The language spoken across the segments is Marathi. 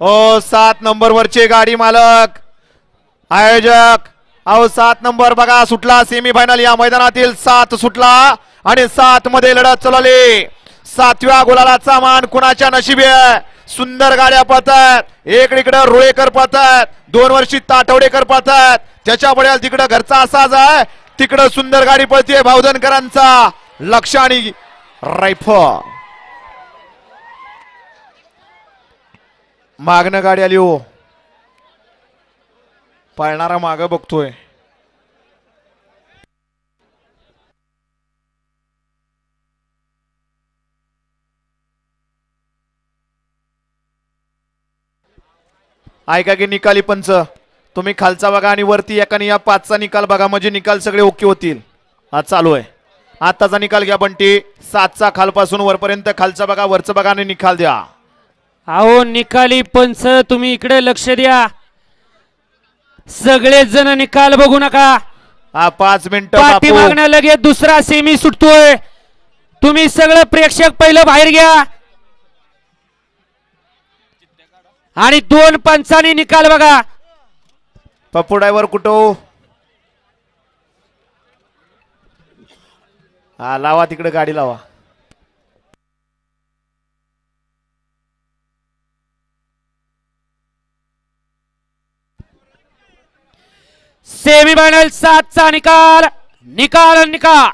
ओ सात नंबर वरचे गाडी मालक. आयोजक अहो सात नंबर बघा सुटला सेमी फायनल या मैदानातील. सात सुटला आणि सात मध्ये लढत चलाली. सातव्या गुलालाचा मान कुणाच्या नशिबी आहे? सुंदर गाड्या पळतात. इकडं रुळेकर पळतात. दोन वर्षी ताटवडेकर पळतात. त्याच्या पुढे तिकडं घरचा असाच आहे तिकडं सुंदर गाडी पळते भावधनकरांचा लक्ष आणि रायफल. मागणं गाडी आली हो. पळणारा माग बघतोय. ऐका की निकाली पंच. तुम्ही खालचा बघा आणि वरती एकाने या पाचचा निकाल बघा. म्हणजे निकाल सगळे ओके होतील. हा चालू आहे. आत्ताचा निकाल घ्या बंटी. सातचा खालपासून वरपर्यंत खालचा बघा वरचा बघा आणि निकाल द्या. अहो निकाली पंच तुम्ही इकडे लक्ष द्या. सगळेच जण निकाल बघू नका. हा पाच मिनिटं पाठी. मागण्या लगेच दुसरा सेमी सुटतोय. तुम्ही सगळं प्रेक्षक पहिलं बाहेर घ्या. आणि दोन पंचांनी निकाल बघा. पप्पू ड्रायव्हर कुठं हो? हा लावा तिकडे गाडी लावा. सेमी फायनल सातचा निकाल. निकाल निकाल.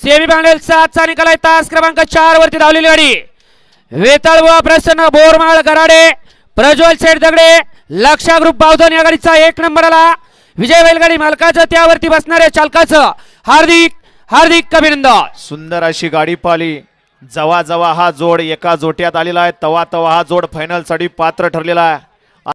सेमी फायनल सातचा निकाल आहे. तास क्रमांक चार वरती धावलेली गाडी. वेताळबुवा प्रसन्न बोरमाळ गराडे प्रज्वल शेठ दगडे लक्षा ग्रुप बावधन या गाडीचा एक नंबर आला. विजय बैलगाडी मालकाचं त्यावरती बसणाऱ्या चालकाचं हार्दिक हार्दिक अभिनंदन. सुंदर अशी गाडी पाली जवा जवा हा जोड एका जोट्यात आलेला आहे. तवा तवा हा जोड फायनलसाठी पात्र ठरलेला आहे.